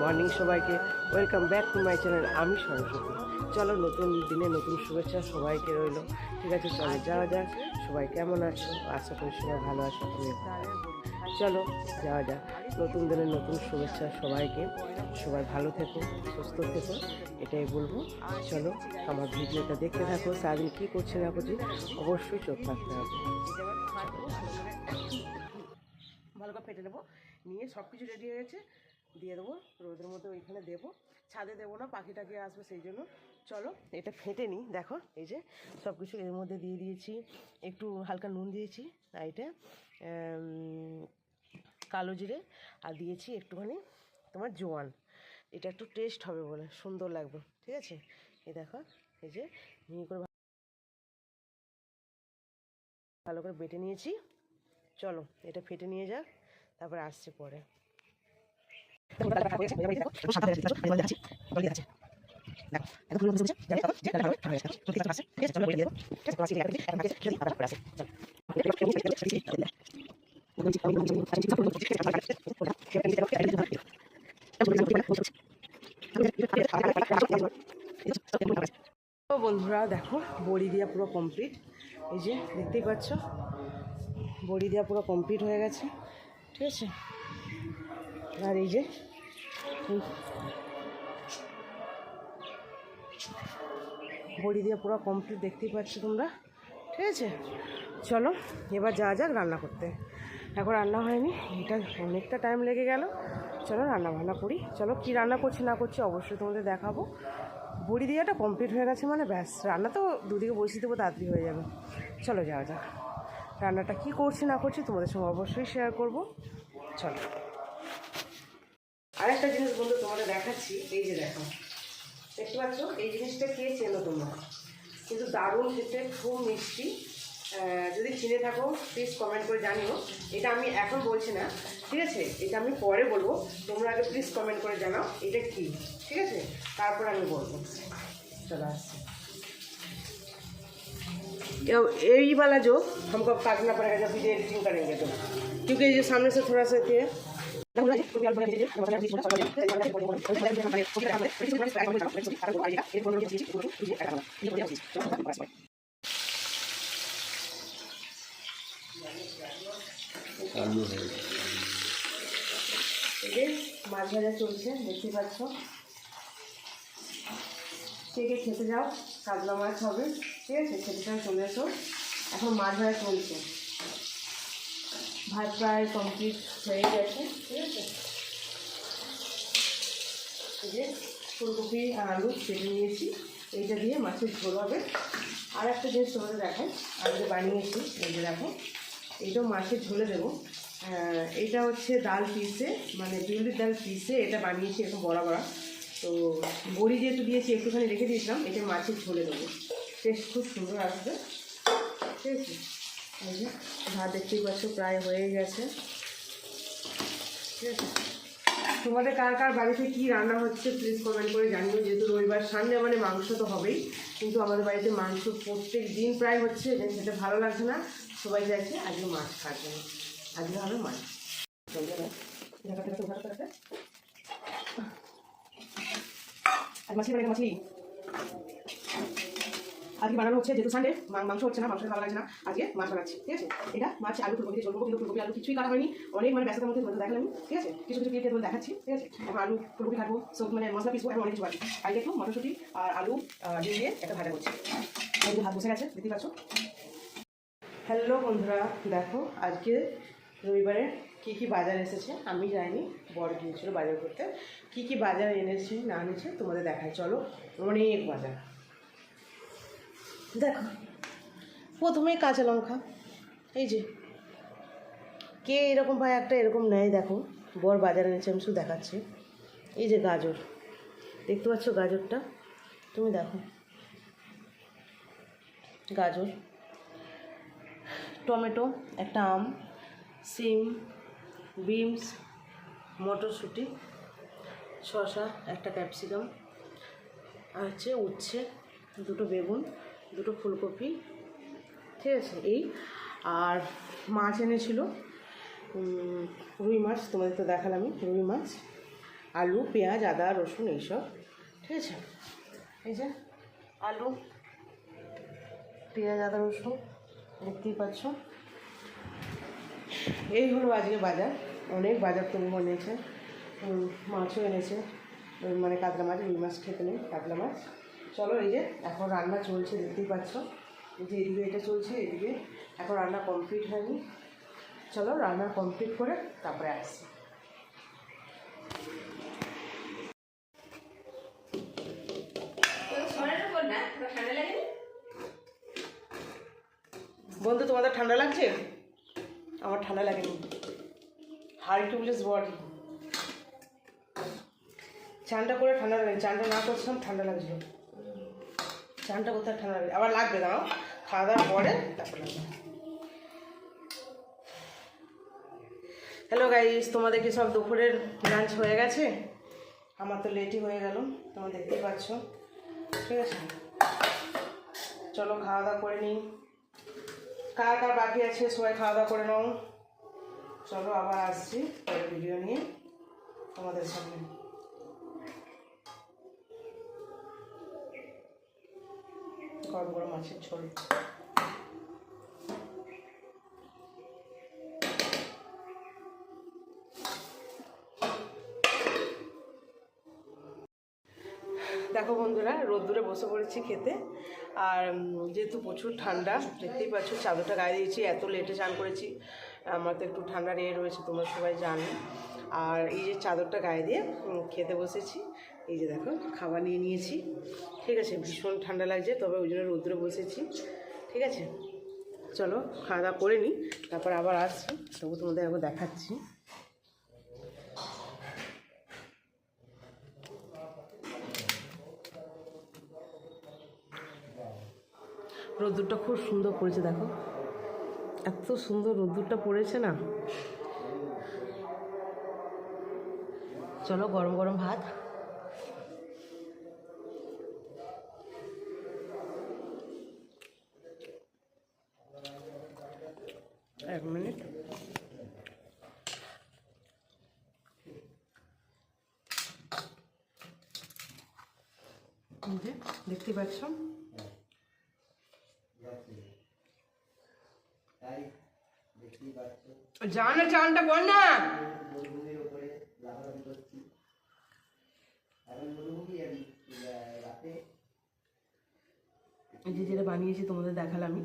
Morning সবাইকে। Welcome back to my channel আমি সরস্বতী। চলো নতুন দিনে নতুন শুভেচ্ছা সবাইকে রইল। ঠিক আছে চলো যাওয়া যাক। সবাই কেমন আছো? আশা করি সবাই ভালো আছো তুমি চলো যাওয়া যাক। নতুন দিনের নতুন শুভেচ্ছা সবাইকে। সবাই ভালো থেকো সুস্থ থেকো এটাই বলব। চলো আমার ভিডিওটা দেখতে থাকো। সারাদিন কী করছে না করছি অবশ্যই চোখ থাকতে হবে। ভালো করে ফেটে নেব। নিয়ে সব কিছু রেডি হয়ে গেছে। দিয়ে দেবো রোদের মধ্যে ওইখানে দেবো। ছাদে দেবো না পাখি টাকি আসবে সেই জন্য। চলো, এটা ফেটে নিই দেখো, এই যে সব কিছু এর মধ্যে দিয়ে দিয়েছি। একটু হালকা নুন দিয়েছি, আর এটা কালো জিরে, আর দিয়েছি একটুখানি তোমার জোয়ান। এটা একটু টেস্ট হবে বলে, সুন্দর লাগবে, ঠিক আছে? এই দেখো, এই যে মিহি করে ভালো করে বেটে নিয়েছি। চলো, এটা ফেটে নিয়ে যাক, তারপরে আসছে পরে। বন্ধুরা দেখো বড়ি দেওয়া পুরো কমপ্লিট এই যে দেখতেই পাচ্ছ বড়ি দেওয়া পুরো কমপ্লিট হয়ে গেছে ঠিক আছে আর এই যে বড়ি দিয়ে পুরো কমপ্লিট দেখতেই পাচ্ছ তোমরা, ঠিক আছে? চলো, এবার যা যাক রান্না করতে। এখন রান্না হয়নি, এটা অনেকটা টাইম লেগে গেল। চলো, রান্না বান্না করি। চলো, কি রান্না করছি না করছি অবশ্যই তোমাদের দেখাবো। বড়ি দিয়েটা কমপ্লিট হয়ে গেছে মানে ব্যাস, রান্না তো দুদিকে বসিয়ে দেবো, তাড়াতাড়ি হয়ে যাবে। চলো, যাওয়া যাক। রান্নাটা কি করছি না করছি তোমাদের সঙ্গে অবশ্যই শেয়ার করব। চলো। আরেকটা জিনিস বন্ধু তোমাদের দেখাচ্ছি এই যে দেখো দেখতে পাচ্ছ এই জিনিসটা কে চেনো তোমরা কিন্তু দারুণ খেতে খুব মিষ্টি আহ, যদি চিনে থাকো প্লিজ কমেন্ট করে জানিও এটা আমি এখন বলছি না ঠিক আছে এটা আমি পরে বলবো তোমরা আগে প্লিজ কমেন্ট করে জানাও এটা কি ঠিক আছে তারপর আমি বলবো চলো আসছি यो- यही वाला जो हमको काटना पड़ेगा जब वीडियो एडिटिंग करेंगे तो क्योंकि ये सामने से थोड़ा सा ये মাছ ভাজা চলছে দেখতে পাচ্ছ কে খেতে যাও কাতলা মাছ হবে ঠিক আছে খেতে চলে এসো এখন মাছ ভাজা চলছে ভাত প্রায় কমপ্লিট হয়ে গেছে, ঠিক আছে? এই যে ফুলকপি আর আলু কেটে নিয়েছি, এইটা দিয়ে মাছের ঝোল হবে। আর একটা জিনিস তোমাদের দেখাই, আমি যে বানিয়েছি, এই যে দেখো, এইটাও মাছের ঝোলে দেবো। এইটা হচ্ছে ডাল পিসে মানে বিউলির ডাল পিসে, এটা বানিয়েছি এরকম বড়া বড়া। তো বড়ি যেহেতু দিয়েছি, একটুখানি রেখে দিয়েছিলাম এটা মাছের ঝোলে দেবো। টেস্ট খুব সুন্দর আসবে, ঠিক আছে? এই যে, ভাত দেখতেই পাচ্ছ, প্রায় হয়ে গেছে। ঠিক আছে? তোমাদের কার কার বাড়িতে কি রান্না হচ্ছে প্লিজ কমেন্ট করে জানিও। যেহেতু রবিবার সামনে মানে মাংস তো হবেই। কিন্তু আমাদের বাড়িতে মাংস প্রত্যেক দিন প্রায় হচ্ছে সেটা ভালো লাগছে না। সবাই চাইছে আজকে মাছ খাওয়ার জন্য। আজকে হবে মাছ। আজ মাছি বানাই মাছি? আজকে বানানো হচ্ছে, যেহেতু সানডে মাংস হচ্ছে না মাংস ভালো লাগছে না, আজকে মাছ বানাচ্ছি, ঠিক আছে? এটা মাছ, আলু, ফুলকপি চলবো কিন্তু ফুলকপি, আলু কিছুই কাটা হয়নি। অনেক মানে ব্যস্ততার মধ্যে তোমাদের দেখালাম ঠিক আছে? কিছু কিছু ক্লিপ তোমাদের দেখাচ্ছি, ঠিক আছে? এখন আলু, ফুলকপি কাটবো সব মানে মশলা পিসবো, এখন অনেক কিছু আজকে একটু মটরশুঁটি আর আলু দিয়ে একটা ভাজা করছি। যে ভাত বসে গেছে, দেখতেই পাচ্ছ? হ্যালো বন্ধুরা, দেখো, আজকে রবিবারে কী কী বাজার এসেছে, আমি যাইনি, বর গিয়েছিল বাজার করতে। কী কী বাজার এনেছে, না এনেছে, তোমাদের দেখায় চলো, অনেক বাজার। দেখো। প্রথমেই কাঁচা লঙ্কা, এই যে। কে এরকম ভাই একটা এরকম নেয়, দেখো। বর বাজার এনেছে, আমি শুধু দেখাচ্ছি। এই যে গাজর। দেখতে পাচ্ছ গাজরটা? তুমি দেখো। গাজর, টমেটো, একটা আম, সিম, বিনস, মটরশুঁটি, শসা, একটা ক্যাপসিকাম, আর হচ্ছে উচ্ছে, দুটো বেগুন। দুটো ফুলকপি। ঠিক আছে এই। আর মাছ এনেছিল রুই মাছ তোমাদের তো দেখালামই রুই মাছ আলু পেঁয়াজ আদা রসুন এইসব। ঠিক আছে? এই যে আলু পেঁয়াজ আদা রসুন দেখতেই পাচ্ছ। এই হলো আজকে বাজার। অনেক বাজার তুমি উম, মাছও এনেছে। মানে কাতলা মাছ রুই মাছ খেতে নেই কাতলা মাছ। চলো এই যে, এখন রান্না চলছে, দেখতেই পাচ্ছ। যে এদিকে এটা চলছে, এদিকে। এখন রান্না কমপ্লিট হয়নি। চলো রান্না কমপ্লিট করে তারপরে আসছি। বন্ধু, তোমাদের ঠান্ডা লাগছে? আমার ঠান্ডা লাগেনি। Hi to body. চানটা করে ঠান্ডা লাগে চানটা না করছিলাম, ঠান্ডা লাগছিল। চানটা কোথায় ঠান্ডা লাগে আবার লাগবে দাও খাওয়া দাওয়ার পরে তারপর লাগবে হ্যালো গাইস তোমাদের কি সব দুপুরের লাঞ্চ হয়ে গেছে? আমার তো লেটই হয়ে গেল, তোমরা দেখতেই পাচ্ছ। ঠিক আছে? চলো, খাওয়া দাওয়া করে নিই। কার কার বাকি আছে, সবাই খাওয়া দাওয়া করে নাও। চলো, আবার আসছি ভিডিও নিয়ে তোমাদের সামনে। গরম মাছের ঝোল। দেখো বন্ধুরা, রোদ্দুরে বসে পড়েছি খেতে। আর যেহেতু প্রচুর ঠান্ডা, দেখতেই পাচ্ছ চাদরটা গায়ে দিয়েছি, এত লেটে চান করেছি। আমার তো একটু ঠান্ডা ইয়ে রয়েছে, তোমরা সবাই জানো। আর এই যে চাদরটা গায়ে দিয়ে খেতে বসেছি। এই যে দেখো, খাবার নিয়ে নিয়েছি। ঠিক আছে, ভীষণ ঠান্ডা লাগছে, তবে ওই জন্য রোদ্দুরে বসেছি। ঠিক আছে, চলো, খাওয়া দাওয়া করে নিই, তারপর আবার আসছি, তবু তোমাদের একবার দেখাচ্ছি। রোদ্দুরটা খুব সুন্দর পড়েছে, দেখো। এত সুন্দর রোদ্দুরটা পড়েছে না? চলো, গরম গরম ভাত। এক মিনিট। দেখতে পাচ্ছ? জানা চানটা বল না। আমি যে যেটা বানিয়েছি তোমাদের দেখালামই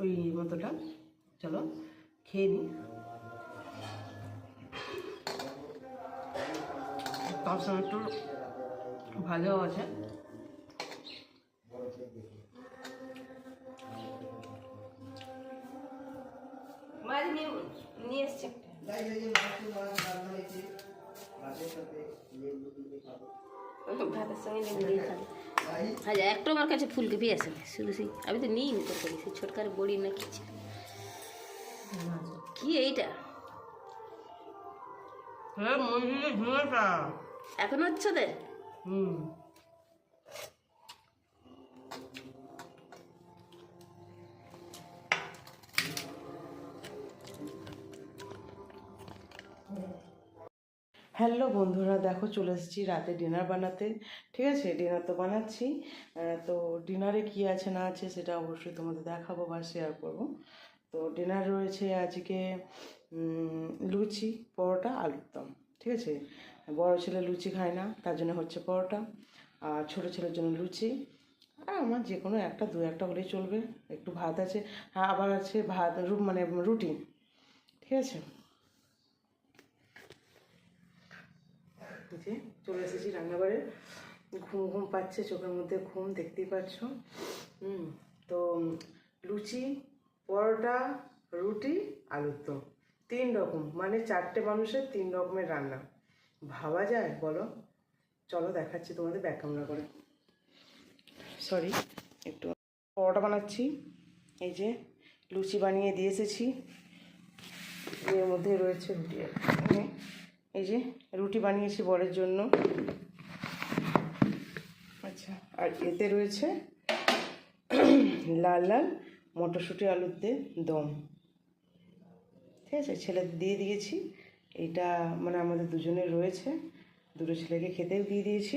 ওই মতোটা। চলো। খেয়ে নিই তার একটু আছে। খাব ভাতের সঙ্গে একটা আমার কাছে ফুলকপি আছে না শুধু সেই আমি তো নিই নি তরকারি, সেই ছোটকার বড়ি না কি ছিল। কি এইটা? হ্যাঁ এখন হচ্ছে ওদের? হুম। হ্যালো বন্ধুরা দেখো চলে এসেছি রাতে ডিনার বানাতে। ঠিক আছে ডিনার তো বানাচ্ছি। তো ডিনারে কি আছে না আছে সেটা অবশ্যই তোমাদের দেখাবো বা শেয়ার করব। তো ডিনার রয়েছে আজকে লুচি, পরোটা, আলুর দম, ঠিক আছে? বড় ছেলে লুচি খায় না, তার জন্য হচ্ছে পরোটা। আর ছোটো ছেলের জন্য লুচি। আর আমার যে কোনো একটা, দু একটা হলেই চলবে, একটু ভাত আছে। হ্যাঁ আবার আছে ভাত মানে রুটি, ঠিক আছে? চলে এসেছি রান্নাঘরে। ঘুম ঘুম পাচ্ছে, চোখের মধ্যে ঘুম, দেখতেই পাচ্ছ। তো লুচি পরোটা, রুটি, আলুর দম। তিন রকম মানে চারটে মানুষের তিন রকমের রান্না। ভাবা যায়, বলো? চলো দেখাচ্ছি তোমাদের ব্যাক ক্যামেরা করে। সরি একটু পরোটা বানাচ্ছি। এই যে লুচি বানিয়ে দিয়ে এসেছি। এর মধ্যে রয়েছে রুটি। এই যে রুটি বানিয়েছি বরের জন্য। আচ্ছা আর এতে রয়েছে লাল লাল মটরশুঁটি আলুর দিয়ে দম। ঠিক আছে, ছেলে দিয়ে দিয়েছি। এটা মানে আমাদের দুজনের রয়েছে। দুটো ছেলেকে খেতেও দিয়ে দিয়েছি।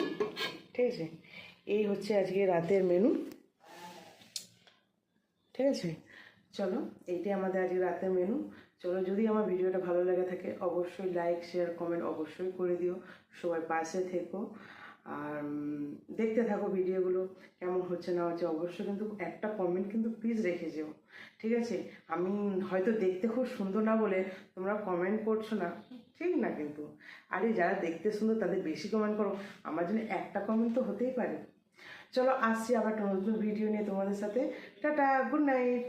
ঠিক আছে, এই হচ্ছে আজকে রাতের মেনু ঠিক আছে, চলো, এইটাই আমাদের আজকে রাতের মেনু চলো, যদি আমার ভিডিওটা ভালো লেগে থাকে, অবশ্যই লাইক শেয়ার কমেন্ট অবশ্যই করে দিও। সবাই পাশে থেকো। আর দেখতে থাকো ভিডিওগুলো কেমন হচ্ছে না হচ্ছে, অবশ্যই কিন্তু একটা কমেন্ট কিন্তু প্লিজ রেখে যেও, ঠিক আছে? আমি হয়তো দেখতে খুব সুন্দর না বলে তোমরা কমেন্ট করছ না, ঠিক না কিন্তু? আরে যারা দেখতে সুন্দর, তাদের বেশি কমেন্ট করো, আমার জন্য একটা কমেন্ট তো হতেই পারে। চলো আসছি আবার নতুন ভিডিও নিয়ে তোমাদের সাথে। Tata good night